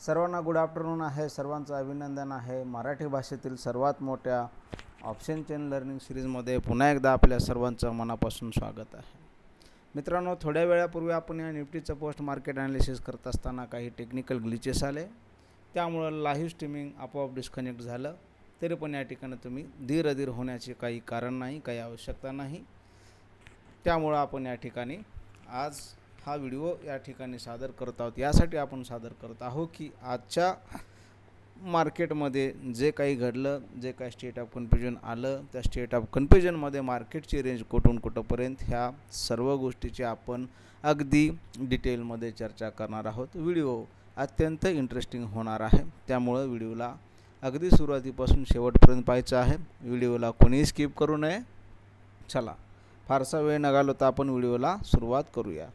सर्वांना good afternoon आहे. सर्वांचं अभिनंदन आहे. मराठी भाषेतील सर्वात मोठ्या ऑप्शन चेन लर्निंग सिरीजमध्ये पुन्हा एकदा आपल्या सर्वांचं मनापासून स्वागत आहे. मित्रांनो थोड्या वेळापूर्वी आपण या निफ्टीचं पोस्ट मार्केट ॲनालिसिस करत असताना काही टेक्निकल ग्लिचेस आले. त्यामुळं लाईव्ह स्ट्रीमिंग आपोआप डिस्कनेक्ट झालं. तरी पण या ठिकाणी तुम्ही धीर अधीर होण्याचे काही कारण नाही काही आवश्यकता नाही. त्यामुळं आपण या ठिकाणी आज हा व्हिडिओ या ठिकाणी सादर करत आहोत. यासाठी आपण सादर करत आहोत की आजच्या मार्केटमध्ये जे काही घडलं जे काही स्टेट ऑफ कन्फ्युजन आलं त्या स्टेट ऑफ कन्फ्युजनमध्ये मार्केटची रेंज कुठून कुठंपर्यंत ह्या सर्व गोष्टीची आपण अगदी डिटेलमध्ये चर्चा करणार आहोत. व्हिडिओ अत्यंत इंटरेस्टिंग होणार आहे. त्यामुळं व्हिडिओला अगदी सुरुवातीपासून शेवटपर्यंत पाहायचं आहे. व्हिडिओला कोणीही स्किप करू नये. चला फारसा वेळ न घालवता आपण व्हिडिओला सुरुवात करूया.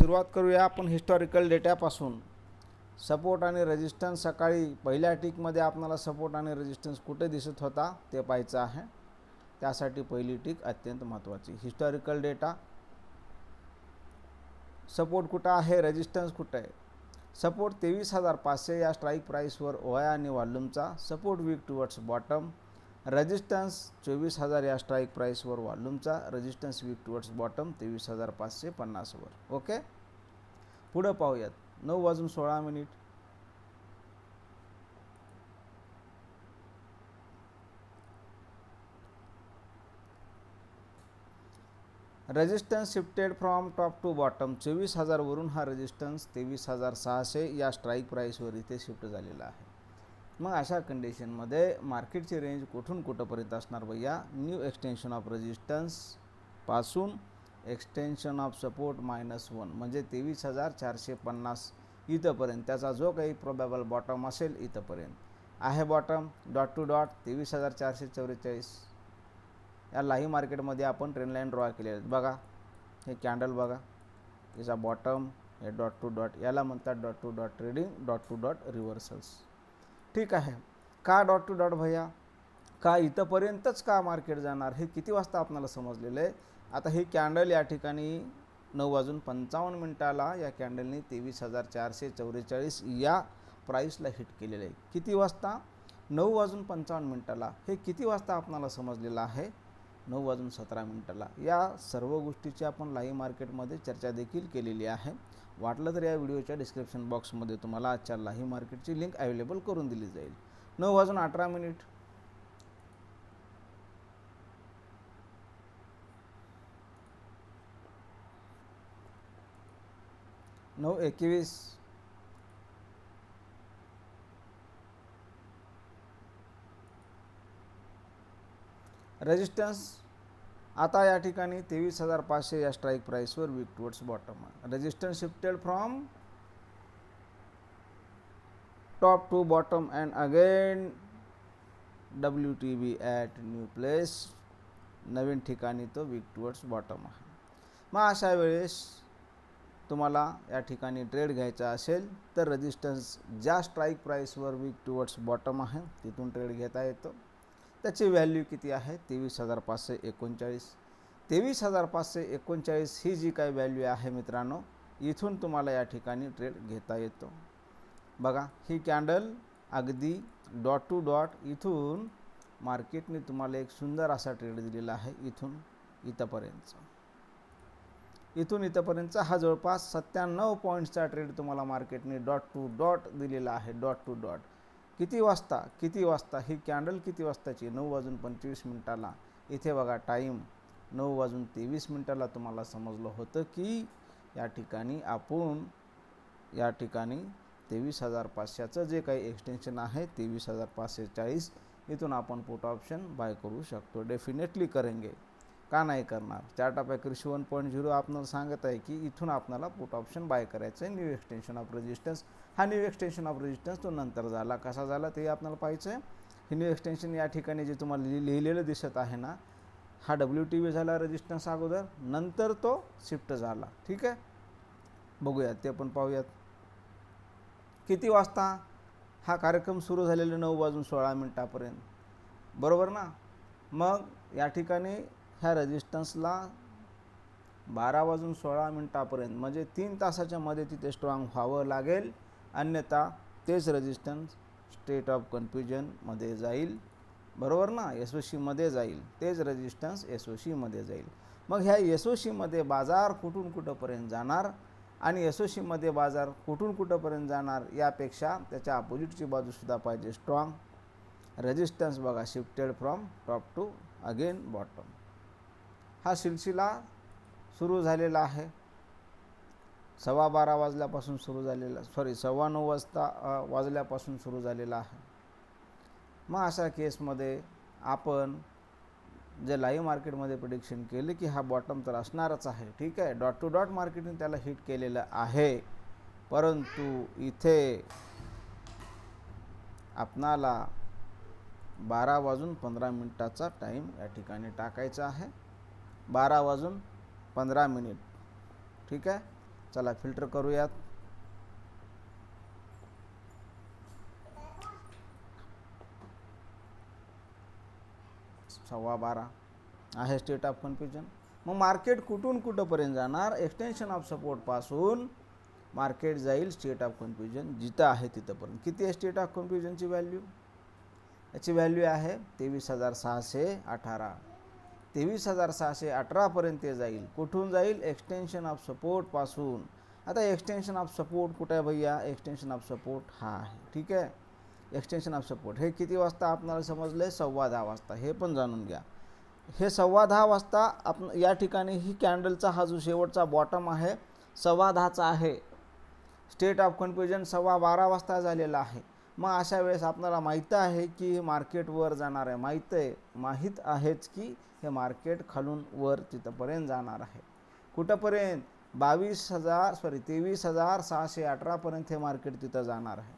सुरुवात करूया आपण हिस्टॉरिकल डेटापासून सपोर्ट आणि रेजिस्टन्स सकाळी पहिल्या टिकमध्ये आपणाला सपोर्ट आणि रेजिस्टन्स कुठे दिसत होता ते पाहायचं आहे. त्यासाठी पहिली टिक अत्यंत महत्त्वाची. हिस्टॉरिकल डेटा सपोर्ट कुठं आहे? रेजिस्टन्स कुठं? आहे सपोर्ट तेवीस हजार पाचशे या स्ट्राईक प्राईसवर ओया आणि वॉल्यूमचा support weak towards bottom resistance चोवीस हजार या स्ट्राईक प्राईसवर वॉल्यूमचा रेजिस्टन्स वीक टुवर्ड्स बॉटम तेवीस हजार पाचशे पन्नासवर. ओके पुढं पाहूयात. नऊ वाजून सोळा minute. Resistance shifted from top to bottom चोवीस हजारवरून हा रेजिस्टन्स तेवीस हजार सहाशे या स्ट्राईक प्राईसवर इथे शिफ्ट झालेला आहे. मग अशा कंडिशनमध्ये मार्केटची रेंज कुठून कुठंपर्यंत असणार भैया? New extension of रेजिस्टन्सपासून extension of support minus one म्हणजे तेवीस हजार चारशे पन्नास इथंपर्यंत. त्याचा जो काही प्रोबॅबल बॉटम असेल इथंपर्यंत. आहे बॉटम डॉट टू डॉट तेवीस हजार चारशे चौवेचाळीस. या लाही मार्केटमध्ये आपण ट्रेनलाईन ड्रॉ केले आहेत. बघा हे कॅन्डल बघा. याचा बॉटम हे डॉट टू डॉट याला म्हणतात dot two dot trading dot two dot reversals ठीक आहे. का डॉट टू डॉट भैया? का इथंपर्यंतच का मार्केट जाणार? हे किती वाजता आपल्याला समजलेलं आहे? आता हे कॅन्डल या ठिकाणी नऊ वाजून पंचावन्न मिनटाला या कॅन्डलने तेवीस हजार चारशे चौवेचाळीस या प्राईसला हिट केलेलं आहे. किती वाजता? नऊ वाजून पंचावन्न मिनटाला. हे किती वाजता आपणाला समजलेलं आहे? नऊ वाजून सतरा मिनटाला. या सर्व गोष्टीची आपण लाईव्ह मार्केटमध्ये चर्चा देखील केलेली आहे. वाटलं तर या व्हिडिओच्या डिस्क्रिप्शन बॉक्समध्ये तुम्हाला आजच्या लाईव्ह मार्केटची लिंक अवेलेबल करून दिली जाईल. नऊ वाजून अठरा मिनिट. नऊ एकवीस. रेजिस्टन्स आता या ठिकाणी तेवीस हजार पाचशे या strike प्राईसवर weak towards bottom resistance shifted from top to bottom and again W T B at new place नवीन ठिकाणी तो वीक टुवर्ड्स बॉटम आहे. मग अशा वेळेस तुम्हाला या ठिकाणी ट्रेड घ्यायचा असेल तर रेजिस्टन्स ज्या स्ट्राईक प्राईसवर वीक टुवर्ड्स बॉटम आहे तिथून ट्रेड घेता येतो. त्याची व्हॅल्यू किती आहे? तेवीस हजार पाचशे एकोणचाळीस. तेवीस हजार पाचशे एकोणचाळीस ही जी काही व्हॅल्यू आहे मित्रांनो इथून तुम्हाला या ठिकाणी ट्रेड घेता येतो. बघा ही कॅन्डल अगदी डॉट टू डॉट इथून मार्केटने तुम्हाला एक सुंदर असा ट्रेड दिलेला आहे इथून इथंपर्यंतचा इथून इथंपर्यंतचा हा जवळपास सत्त्याण्णव पॉईंट्सचा ट्रेड तुम्हाला मार्केटने डॉट टू डॉट दिलेला आहे डॉट टू डॉट किती वाजता किती वाजता ही कॅन्डल किती वाजताची? नऊ वाजून पंचवीस मिनटाला. इथे बघा टाईम नऊ वाजून तेवीस मिनटाला तुम्हाला समजलं होतं की या ठिकाणी आपण या ठिकाणी तेवीस हजार पाचशेचं जे काही एक्सटेन्शन आहे तेवीस हजार पाचशे चाळीस इथून आपण पुट ऑप्शन बाय करू शकतो. डेफिनेटली करेंगे. का नाही करणार? Chart of accuracy one point zero आपणाला सांगत आहे की इथून आपल्याला पुट ऑप्शन बाय करायचं आहे न्यू एक्सटेन्शन ऑफ रेजिस्टन्स हा न्यू एक्सटेन्शन ऑफ रेजिस्टन्स तो नंतर झाला. कसा झाला ते आपल्याला पाहायचं आहे हे न्यू एक्सटेन्शन या ठिकाणी जे तुम्हाला लिहिलेलं दिसत आहे ना हा डब्ल्यू टी व्ही झाला रेजिस्टन्स अगोदर. नंतर तो शिफ्ट झाला. ठीक आहे? बघूयात. ते पण पाहूयात. किती वाजता हा कार्यक्रम सुरू झालेला? नऊ वाजून सोळा मिनटापर्यंत. बरोबर ना? मग या ठिकाणी ह्या रेजिस्टन्सला बारा वाजून सोळा मिनटापर्यंत म्हणजे तीन तासाच्या मध्ये तिथे स्ट्रॉंग व्हावं लागेल. अन्यथा तेच रेजिस्टन्स स्टेट ऑफ कन्फ्युजनमध्ये जाईल. बरोबर ना? एस ओ सीमध्ये जाईल. तेच रेजिस्टन्स एस ओ सीमध्ये जाईल. मग ह्या एस ओ सीमध्ये बाजार कुठून कुठंपर्यंत जाणार? आणि एस ओ सीमध्ये बाजार कुठून कुठंपर्यंत जाणार? यापेक्षा त्याच्या अपोजिटची बाजूसुद्धा पाहिजे स्ट्रॉंग रेजिस्टन्स बघा shifted from top to again bottom हा सिलसिला सुरू झालेला आहे. सव्वा बारा वाजल्यापासून सुरू झालेला सॉरी सव्वा नऊ वाजता वाजल्यापासून सुरू झालेला आहे. मग अशा केसमध्ये आपण जे लाईव्ह मार्केटमध्ये प्रिडिक्शन केले की हा बॉटम तर असणारच आहे ठीक आहे? डॉट टू डॉट मार्केटने त्याला हिट केलेलं आहे. परंतु इथे आपणाला बारा वाजून पंधरा मिनटाचा टाईम या ठिकाणी टाकायचा आहे. बारा वाजून पंधरा मिनिट. ठीक आहे? चला फिल्टर करूयात. सव्वा बारा. आहे स्टेट ऑफ कन्फ्युजन मग मार्केट कुठून कुठंपर्यंत जाणार? एक्सटेन्शन ऑफ सपोर्टपासून मार्केट जाईल स्टेट ऑफ कन्फ्युजन जिथं आहे तिथंपर्यंत. किती आहे स्टेट ऑफ कन्फ्युजनची व्हॅल्यू याची व्हॅल्यू आहे तेवीस हजार सहाशे अठरा. तेवीस हजार सहाशे अठरापर्यंत जाईल. कुठून जाईल? एक्सटेन्शन ऑफ सपोर्टपासून आता एक्सटेन्शन ऑफ सपोर्ट कुठे आहे भैया? एक्सटेन्शन ऑफ सपोर्ट हा आहे. ठीक आहे? एक्सटेन्शन ऑफ सपोर्ट हे किती वाजता आपणाला समजलं? आहे सव्वा दहा वाजता. हे पण जाणून घ्या. हे सव्वा दहा वाजता आपण या ठिकाणी ही कॅन्डलचा हा जो शेवटचा बॉटम आहे सव्वा दहाचा आहे. स्टेट ऑफ कन्फ्युजन सव्वा बारा वाजता झालेला आहे. मग अशा वेळेस आपल्याला माहीत आहे की हे मार्केट वर जाणार आहे. माहीत आहे माहीत आहेच की हे मार्केट खालून वर तिथंपर्यंत जाणार आहे. कुठंपर्यंत? बावीस हजार सॉरी तेवीस हजार सहाशे अठरापर्यंत हे मार्केट तिथं जाणार आहे.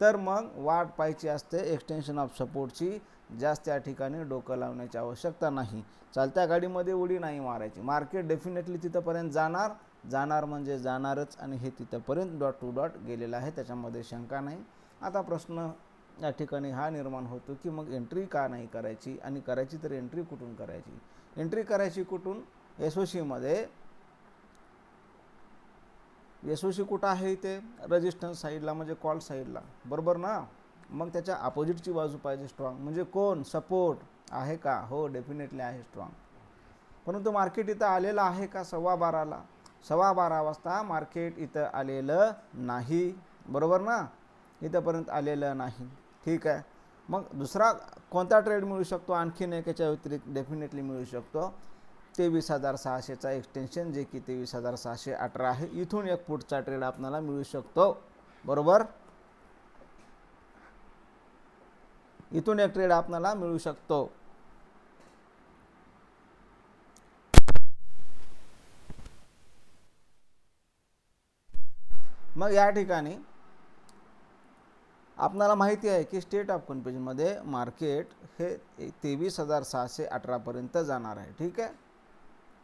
तर मग वाट पाहायची असते एक्सटेन्शन ऑफ सपोर्टची जास्त त्या ठिकाणी डोकं लावण्याची आवश्यकता नाही. चालत्या गाडीमध्ये उडी नाही मारायची. मार्केट डेफिनेटली तिथंपर्यंत जाणार. जाणार म्हणजे जाणारच आणि हे तिथंपर्यंत डॉट टू डॉट गेलेलं आहे. त्याच्यामध्ये शंका नाही. आता प्रश्न या ठिकाणी हा निर्माण होतो की मग एंट्री का नाही करायची आणि करायची तर एंट्री कुठून करायची? एंट्री करायची कुठून? एस ओ सीमध्ये एस ओ सी कुठं आहे इथे? रजिस्टन्स साईडला म्हणजे कॉल साईडला बरोबर ना? मग त्याच्या अपोजिटची बाजू पाहिजे स्ट्रॉंग म्हणजे कोण? सपोर्ट आहे का? हो डेफिनेटली आहे स्ट्रॉंग परंतु मार्केट इथं आलेलं आहे का? सव्वा बाराला. सव्वा बारा वाजता मार्केट इथं आलेलं नाही. बरोबर ना? इथंपर्यंत आलेलं नाही. ठीक आहे. मग दुसरा कोणता ट्रेड मिळू शकतो? आणखीन एक याच्या व्यतिरिक्त डेफिनेटली मिळू शकतो. तेवीस हजार सहाशेचा एक्सटेन्शन जे की तेवीस हजार सहाशे अठरा आहे. इथून एक पुढचा ट्रेड आपल्याला मिळू शकतो. बरोबर? इथून एक ट्रेड आपल्याला मिळू शकतो. मग या ठिकाणी आपणाला माहिती आहे की स्टेट ऑफ कन्फ्युजनमध्ये मार्केट हे तेवीस हजार सहाशे अठरापर्यंत जाणार आहे ठीक आहे?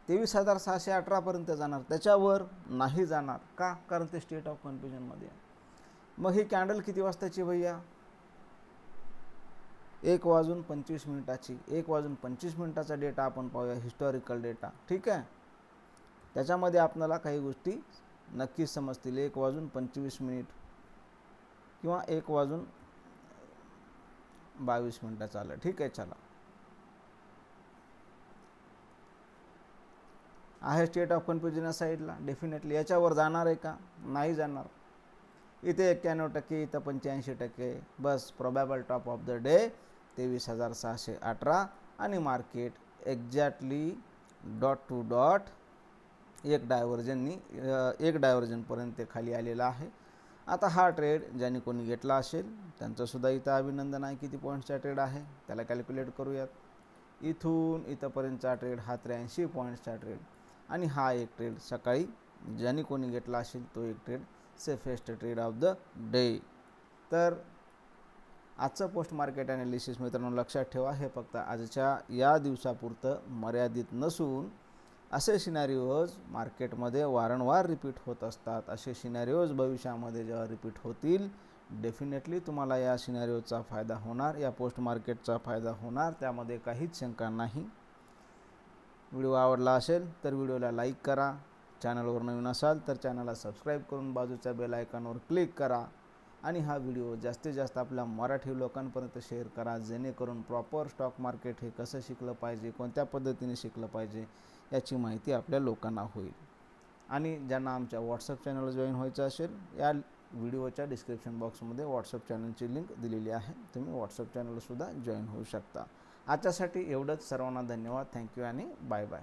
तेवीस हजार सहाशे अठरापर्यंत जाणार त्याच्यावर नाही जाणार का? कारण ते स्टेट ऑफ कन्फ्युजनमध्ये आहे. मग ही कॅन्डल किती वाजताची भैया? एक वाजून पंचवीस मिनिटाची एक वाजून पंचवीस मिनिटाचा डेटा आपण पाहूया हिस्टॉरिकल डेटा ठीक आहे? त्याच्यामध्ये आपल्याला काही गोष्टी नक्कीच समजतील. एक वाजून पंचवीस मिनिट किंवा एक वाजून बावीस मिनटाचं आलं ठीक आहे चला. आहे स्टेट ऑफ कन्फ्युजन साईडला डेफिनेटली याच्यावर जाणार आहे का? नाही जाणार. इथे एक्क्याण्णव टक्के इथं पंच्याऐंशी टक्के. बस probable top of the day तेवीस हजार सहाशे अठरा. आणि market exactly dot two dot एक डायव्हर्जननी एक डायव्हर्जनपर्यंत ते खाली आलेलं आहे. आता हा ट्रेड ज्याने कोणी घेतला असेल त्यांचंसुद्धा इथं अभिनंदन आहे. किती पॉईंट्सचा ट्रेड आहे? त्याला कॅल्क्युलेट करूयात. इथून इथंपर्यंतचा ट्रेड हा त्र्याऐंशी पॉईंट्सचा ट्रेड आणि हा एक ट्रेड सकाळी ज्याने कोणी घेतला असेल तो एक trade safest trade of the day तर आजचं पोस्ट मार्केट ॲनालिसिस मित्रांनो लक्षात ठेवा. हे फक्त आजच्या या दिवसापुरतं मर्यादित नसून असे सिनारिओज मार्केटमध्ये वारंवार रिपीट होत असतात. असे सिनारिओज भविष्यामध्ये जेव्हा रिपीट होतील डेफिनेटली तुम्हाला या सिनारिओचा फायदा होणार या पोस्ट मार्केटचा फायदा होणार. त्यामध्ये काहीच शंका नाही. व्हिडिओ आवडला असेल तर व्हिडिओला लाईक करा. चॅनलवर नवीन असाल तर चॅनलला सबस्क्राईब करून बाजूच्या बेल आयकॉनवर क्लिक करा. आणि हा व्हिडिओ जास्तीत जास्त आपल्या मराठी लोकांपर्यंत शेअर करा जेणेकरून प्रॉपर स्टॉक मार्केट हे कसं शिकलं पाहिजे कोणत्या पद्धतीने शिकलं पाहिजे याची माहिती आपल्या लोकांना होईल. आणि ज्यांना आमच्या व्हॉट्सअप चॅनलला जॉईन व्हायचं असेल या व्हिडिओच्या डिस्क्रिप्शन बॉक्समध्ये व्हॉट्सअप चॅनलची लिंक दिलेली आहे. तुम्ही व्हॉट्सअप चॅनलसुद्धा जॉईन होऊ शकता. आजच्यासाठी एवढंच. सर्वांना धन्यवाद. थँक्यू आणि बाय बाय